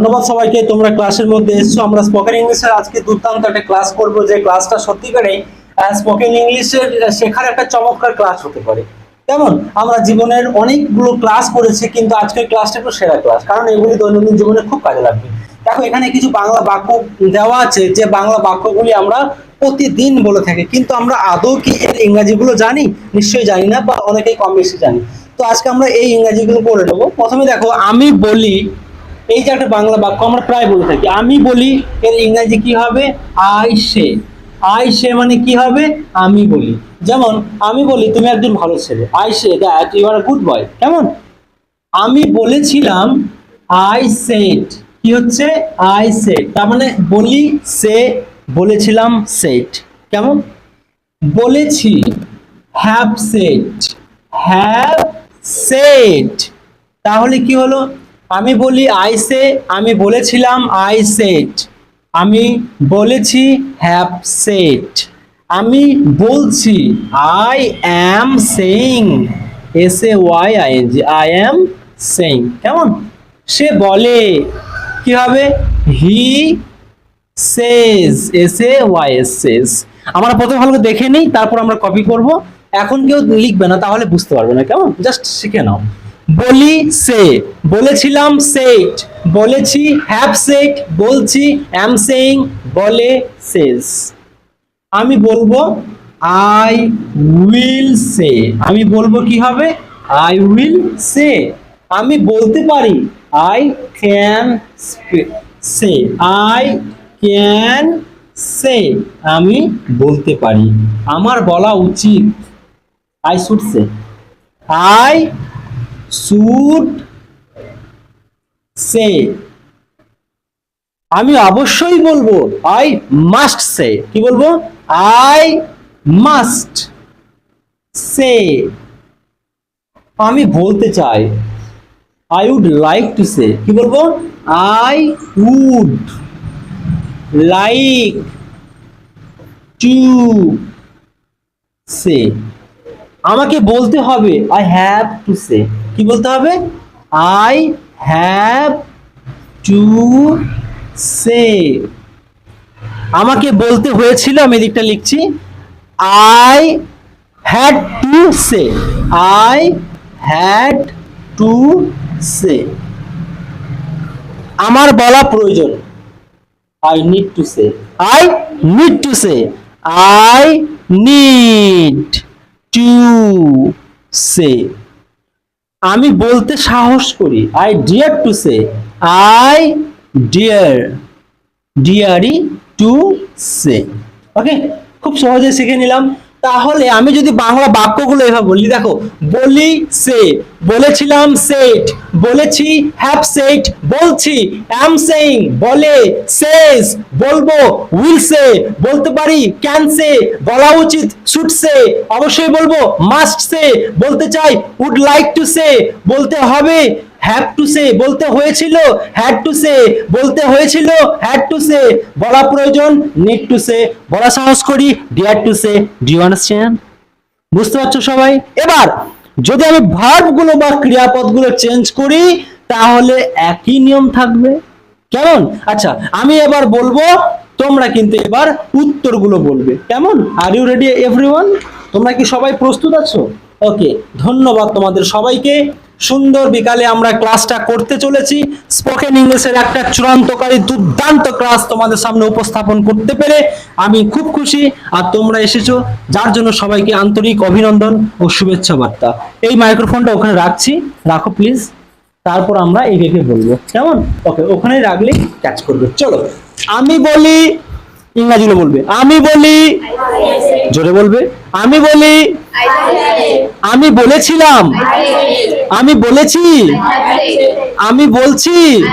ধন্যবাদ সবাইকে, তোমরা ক্লাসের মধ্যে এসছো, আমরা স্পোকেন ইংলিশের আজকে দুর্দান্ত একটা ক্লাস করব, যে ক্লাসটা সত্যিকারে স্পোকেন ইংলিশের শেখার একটা চমৎকার ক্লাস হতে পারে। কেমন? আমরা জীবনের অনেকগুলো ক্লাস করেছি, কিন্তু আজকের ক্লাসটা একটু সেরা ক্লাস কারণ এগুলি দৈনন্দিন জীবনে খুব কাজে লাগবে। দেখো, এখানে কিছু বাংলা বাক্য দেওয়া আছে, যে বাংলা বাক্যগুলি আমরা প্রতিদিন বলে থাকি, কিন্তু আমরা আদৌ কি এর ইংরাজিগুলো জানি? নিশ্চয়ই জানি না, বা অনেকেই কম বেশি জানি। তো আজকে আমরা এই ইংরাজিগুলো পড়ে নেব। প্রথমে দেখো, আমি বলি এই যে একটা বাংলা বাক্য আমরা প্রায় বলে থাকি। আমি বলি, এর ইংরাজি কি হবে? আই সে আই সে মানে কি হবে? আমি বলি। যেমন, আমি বলি, তুমি একজন ভালো ছেলে। I say that you are good boy কেমন? আমি বলেছিলাম আই সেট কি হচ্ছে? আই সেট তার মানে বলি, সে বলেছিলাম সেট কেমন? বলেছি হ্যাভ সেট হ্যাভ সেট তাহলে কি হলো? আমি বলি আই সে আমি বলেছিলাম আই সেট আমি বলেছি হ্যাভ সেট আমি বলছি I am saying S A Y I N G I am saying কেমন? সে বলে, কি হবে? He says S A Y S says আমরা প্রথমে ভালো দেখে নিই, তারপর আমরা কপি করব। এখন কেউ লিখবে না, তাহলে বুঝতে পারবে না। কেমন? জাস্ট শিখে নাও। বলি সে, বলেছিলাম সেট, বলেছি হ্যাভ সেট বলছি অ্যাম সেইং বলে সেজ আমি বলব আই উইল সে আমি বলব কি হবে? আই উইল সে আমি বলতে পারি I can say I can say আমি বলতে পারি। আমার বলা উচিত। I should say I should say. আমি অবশ্যই বলব আই মাস্ট সে কি বলব? আই মাস্ট সে আমি বলতে চাই I would like to say কি বলব? I would like to say আমাকে বলতে হবে আই হ্যাভ টু সে কি বলতে হবে? আই হ্যাভ টু সে আমাকে বলতে হয়েছিল, আমি এদিকটা লিখছি। I had to say I had to say আমার বলা প্রয়োজন। I need to say I need to say I need to say আমি বলতে সাহস করি। I dare to say I dare dare to say okay খুব সহজে শিখে নিলাম। তাহলে আমি যদি বাংলা বাক্যগুলো এভাবে বলি, দেখো, বলি সে, বলেছিলাম সেট, বলেছি হ্যাভ সেট বলছি অ্যাম সেইং বলে সেজ বলব উইল সে বলতে পারি ক্যান সে বলা উচিত শুড সে অবশ্যই বলব মাস্ট সে বলতে চাই উড লাইক টু সে বলতে হবে হ্যাভ টু সে বলতে হয়েছিল হ্যাড টু সে বলতে হয়েছিল হ্যাড টু সে বলা প্রয়োজন নিড টু সে বলা সাহস করি dare to say do understand বুঝতে পারছ সবাই? এবার, যদি আমি ভার্বগুলো বা ক্রিয়াপদগুলো চেঞ্জ করি, তাহলে একই নিয়ম থাকবে। কেমন? আচ্ছা আমি এবার বলব, তোমরা কিন্তু এবার উত্তরগুলো বলবে। কেমন? আর ইউ রেডি এভরিওয়ান তোমরা কি সবাই প্রস্তুত আছো? ওকে ধন্যবাদ তোমাদের সবাইকে। সুন্দর বিকালে আমরা ক্লাসটা করতে চলেছি। স্পোকেন ইংলিশের একটা চূড়ান্তকারী দুর্দান্ত ক্লাস তোমাদের সামনে উপস্থাপন করতে পেরে আমি খুব খুশি। আর তোমরা এসেছ, যার জন্য সবাইকে আন্তরিক অভিনন্দন ও শুভেচ্ছা বার্তা। এই মাইক্রোফোনটা ওখানে রাখছি। রাখো প্লিজ তারপর আমরা রেখে বলব। কেমন? ওকে ওখানে রাখলে ক্যাচ করবে। চলো, আমি বলি ইংরাজিগুলো বলবে। আমি বলি জোরে বলবে। আমি বলি, আমি বলেছিলাম। আমি বলেছি। আমি বলছি।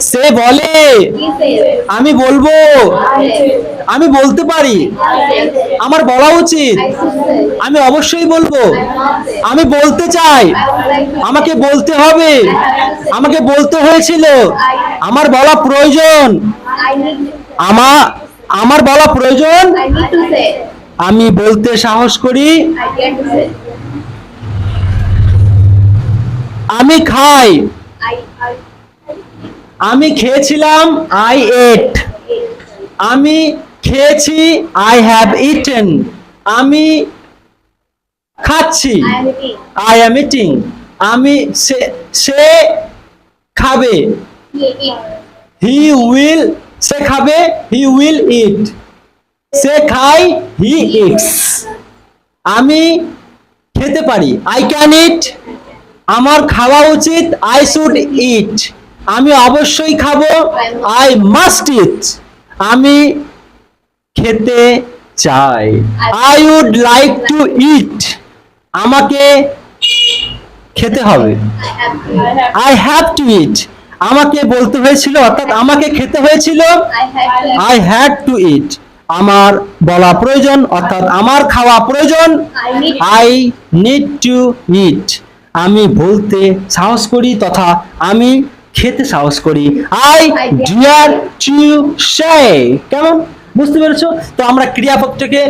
সে বলে। আমি বলব। আমি বলতে পারি। আমার বলা উচিত। আমি অবশ্যই বলব। আমি বলতে চাই। আমাকে বলতে হবে। আমাকে বলতে হয়েছিল। আমার বলা প্রয়োজন। আমার আমার বলা প্রয়োজন. আমি বলতে সাহস করি। আমি খাই। আমি খেয়েছিলাম আই এট আমি খেয়েছি আই হ্যাভ ইটেন আমি খাচ্ছি. আই অ্যাম ইটিং আমি সে সে খাবে। হি উইল সে খাবে হি উইল ইট সে খায় হি ইটস আমি খেতে পারি। আই ক্যান ইট আমার খাওয়া উচিত আই শুড ইট আমি অবশ্যই খাব আই মাস্ট ইট আমি খেতে চাই। I would like to eat আমাকে খেতে হবে. আই হ্যাভ টু ইট আমাকে বলতে হয়েছিল অর্থাৎ আমাকে খেতে হয়েছিল. আই হ্যাড টু ইট আমার বলা প্রয়োজন অর্থাৎ আমার খাওয়া প্রয়োজন। আই নিড টু ইট আমি বলতে সাহস করি তথা আমি খেতে সাহস করি। I dare to say. কেমন? বুঝতে পেরেছ? তো আমরা ক্রিয়াপদটাকে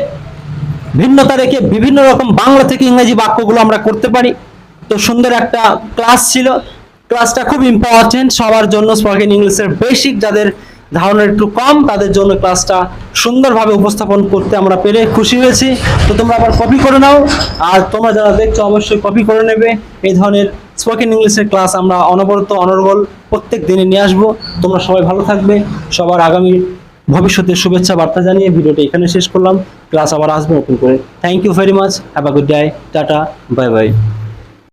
ভিন্নতা রেখে বিভিন্ন রকম বাংলা থেকে ইংরেজি বাক্যগুলো আমরা করতে পারি। তো সুন্দর একটা ক্লাস ছিল। ক্লাসটা খুব ইম্পর্টেন্ট সবার জন্য স্পোকেন ইংলিশের বেসিক যাদের ধারণা একটু কম, তাদের জন্য ক্লাসটা সুন্দরভাবে উপস্থাপন করতে আমরা পেরে খুশি হয়েছি। তো তোমরা আবার কপি করে নাও। আর তোমরা যারা দেখছ, অবশ্যই কপি করে নেবে। এই ধরনের স্পোকেন ইংলিশের ক্লাস আমরা অনবরত, অনর্গল প্রত্যেক দিনে নিয়ে আসব। তোমরা সবাই ভালো থাকবে। সবার আগামী ভবিষ্যতের শুভেচ্ছা বার্তা জানিয়ে ভিডিওটা এখানে শেষ করলাম। ক্লাস আবার আসবে নতুন করে। Thank you very much have a good day tata bye bye